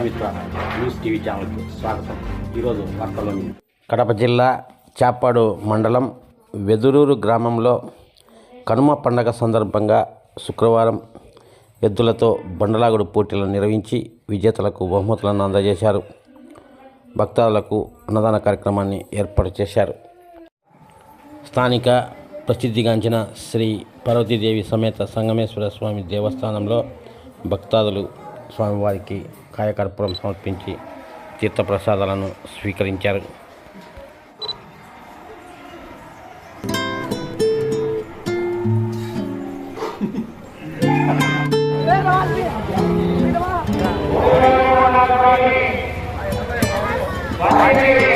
News TV స్వాగతం. ఈరోజు కడప జిల్లా చాపాడు మండలం వెదురూరు గ్రామంలో కనుమ పండగ సందర్భంగా శుక్రవారం ఎద్దులతో బండలాగుడు పోటీలను నిర్వహించి విజేతలకు బహుమతులను అందజేశారు. భక్తాదులకు అన్నదాన కార్యక్రమాన్ని ఏర్పాటు చేశారు. స్థానిక ప్రసిద్ధిగాంచిన శ్రీ పార్వతీదేవి సమేత సంగమేశ్వర స్వామి దేవస్థానంలో భక్తాదులు స్వామివారికి కాయకర్పూరం సమర్పించి తీర్థప్రసాదాలను స్వీకరించారు.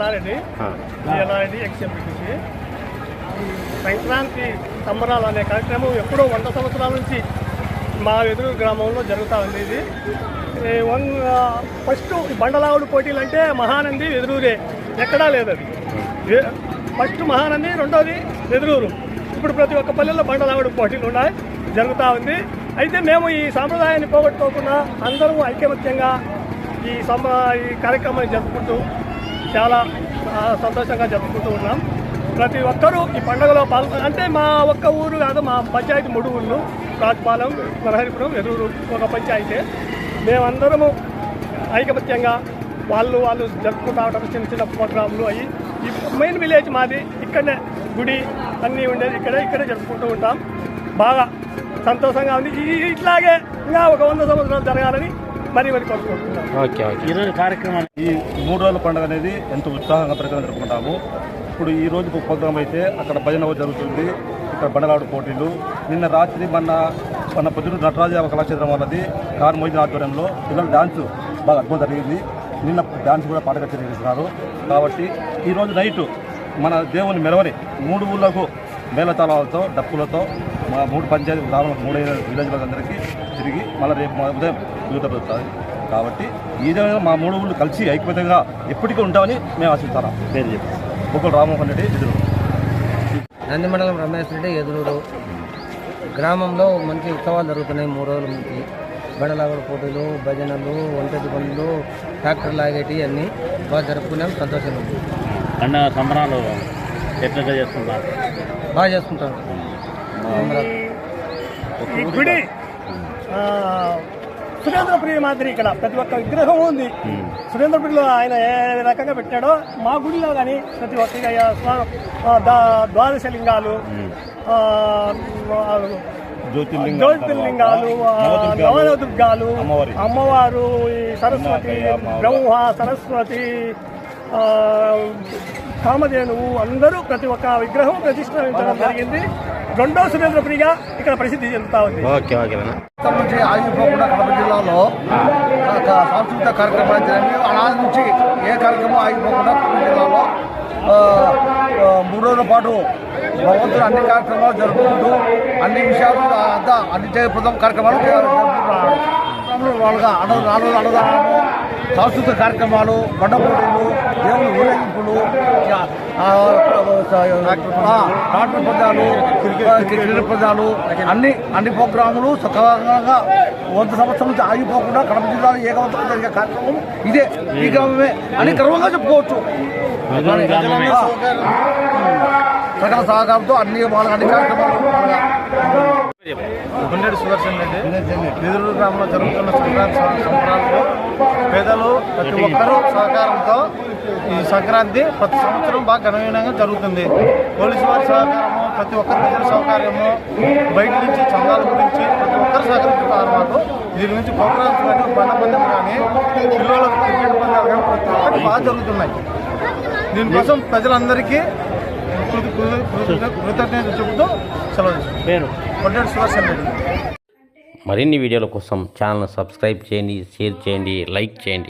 ఎల్లారెడ్డి ఎల్లారెడ్డి ఎక్స్ఎంపీటీసీ సంక్రాంతి సంబరాలు అనే కార్యక్రమం ఎప్పుడో వంద సంవత్సరాల నుంచి మా ఎదురు గ్రామంలో జరుగుతూ ఉంది ఇది వన్ ఫస్ట్ బండలావుడు పోటీలు అంటే మహానంది ఎదురూరే ఎక్కడా లేదు అది. ఫస్ట్ మహానంది రెండోది ఎదురూరు ఇప్పుడు ప్రతి ఒక్క పల్లెల్లో బండలావుడు పోటీలు ఉన్నాయి జరుగుతూ ఉంది. అయితే మేము ఈ సాంప్రదాయాన్ని పోగొట్టుకోకుండా అందరూ ఐకమత్యంగా ఈ సమ ఈ కార్యక్రమాన్ని జరుపుకుంటూ చాలా సంతోషంగా జరుపుకుంటూ ఉన్నాం. ప్రతి ఒక్కరూ ఈ పండుగలో పాల్గొ అంటే మా ఒక్క ఊరు కాదు మా పంచాయతీ మూడు ఊళ్ళు రాజపాలెం నరహరిపురం ఎదురు ఒక పంచాయతీ. మేమందరము ఐకమత్యంగా వాళ్ళు వాళ్ళు జరుపుకుంటూ ఉంటారు చిన్న చిన్న ప్రోగ్రాంలు అవి ఈ మెయిన్ విలేజ్ మాది ఇక్కడనే గుడి అన్నీ ఉండేది ఇక్కడే ఇక్కడే జరుపుకుంటూ ఉంటాం. బాగా సంతోషంగా ఉంది. ఈ- ఇట్లాగే ఇంకా ఒక వంద సంవత్సరాలు జరగాలని మరీ మరి కోరుకుంటున్నాం ఓకే ఓకే. ఈరోజు కార్యక్రమం ఈ మూడు రోజుల పండుగ అనేది ఎంతో ఉత్సాహంగా ప్రకారం జరుపుకుంటాము. ఇప్పుడు ఈ రోజు ప్రోగ్రామ్ అయితే అక్కడ భజన జరుగుతుంది. ఇక్కడ బండలాడు పోటీలు. నిన్న రాత్రి మన మన పొద్దున నటరాజ కళాక్షేత్రం వాళ్ళది కార్ మోయిన్ ఆధ్వర్యంలో పిల్లల డాన్స్ బాగా అద్భుతం జరిగింది. నిన్న డాన్స్ కూడా పాట కచేరీ చేస్తున్నారు కాబట్టి ఈ రోజు నైట్ మన దేవుని మెరవని మూడు ఊళ్ళకు మేళతాళాలతో డప్పులతో మా మూడు పంచాయతీ గ్రామాల మూడైన విలేజ్లందరికీ తిరిగి మళ్ళీ రేపు మా ఉదయం కుదురుతుంది కాబట్టి ఈ విధంగా మా మూడు ఊళ్ళు కలిసి ఐక్యతంగా ఎప్పటికీ ఉంటామని మేము ఆశిస్తున్నాం పేరు చెప్పి బుక్కల రామ్మోహన్ రెడ్డి ఎదురు నంది మండలం రమేష్ రెడ్డి ఎదురూరు. గ్రామంలో మంచి ఉత్సవాలు జరుగుతున్నాయి మూడు రోజుల నుంచి. బండలాగుడు పోటీలు భజనలు వంటది పనులు ట్రాక్టర్ లాగేటి అన్నీ బాగా జరుపుకున్నాం సంతోషంగా ఉంది. పండుగ సంబరాలు ఎట్లా చేస్తున్నారు బాగా చేసుకుంటాం ఆ, సురేంద్రపురి మాదిరి ఇక్కడ ప్రతి ఒక్క విగ్రహం ఉంది. సురేంద్రపురిలో ఆయన ఏ రకంగా పెట్టాడో మా గుడిలో కానీ ప్రతి ఒక్క ద్వాదశ లింగాలు జ్యోతిర్లింగం జ్యోతిర్లింగాలు నవదుర్గాలు, నవదుర్గాలు అమ్మవారి. ఈ సరస్వతి. బ్రహ్మ సరస్వతి ఆ, కామధేనువు అందరూ ప్రతి ఒక్క విగ్రహం ప్రతిష్ఠించడం జరిగింది. రెండో సురేంద్రపురిగా ఇక్కడ ప్రసిద్ధి చెందుతా ఉంది. ఓకే నుంచి ఆగిపోకుండా కడప జిల్లాలో సాంస్కృతిక కార్యక్రమాలు జరిగింది. అనాది నుంచి ఏ కార్యక్రమం ఆగిపోకుండా కడప జిల్లాలో మూడు రోజుల పాటు భగవంతుడు అన్ని కార్యక్రమాలు జరుపుకుంటూ అన్ని విషయాలు అంతా అన్ని జయప్రదం కార్యక్రమాలు జరుపుకుంటున్నాడు. వాళ్ళుగా అన్న నాలుగు అన్నదానము సాంస్కృతిక కార్యక్రమాలు బండ పోటీలు దేవుని ఊరేగింపులు డాక్టర్ పదాలు క్రికెట్ పదాలు అన్ని అన్ని ప్రోగ్రాములు సకాలంగా వంద సంవత్సరం నుంచి ఆగిపోకుండా కడప జిల్లాలో ఏకవంతంగా జరిగే కార్యక్రమం ఇదే. ఈ గ్రామమే అని గర్వంగా చెప్పుకోవచ్చు. సకల సహకారంతో అన్ని వాళ్ళ అన్ని కార్యక్రమాలు గుండెడి సుదర్శన్ రెడ్డి. నిధులు గ్రామంలో జరుగుతున్న సంక్రాంతి సంబరాల్లో ప్రతి ఒక్కరూ సహకారంతో ఈ సంక్రాంతి ప్రతి సంవత్సరం బాగా ఘనవీనంగా జరుగుతుంది. పోలీసు వారి సహకారము ప్రతి ఒక్కరి ప్రజల సౌకర్యము బయట నుంచి చందాల గురించి ప్రతి ఒక్కరు సహకరిస్తున్నారు మాకు. దీని నుంచి ప్రోగ్రామ్స్ కానీ బండ పందెం కానీ పిల్లలకు క్రికెట్ పందాలు కానీ ప్రతి ఒక్కటి బాగా జరుగుతున్నాయి. దీనికోసం ప్రజలందరికీ కృత- కృత- కృత- కృతజ్ఞతలు చెబుతూ సెలవు పేరు కొట్టేటి సుదర్శన్ రెడ్డి మరిన్ని వీడియోల కోసం ఛానల్ సబ్స్క్రైబ్ చేయండి షేర్ చేయండి లైక్ చేయండి.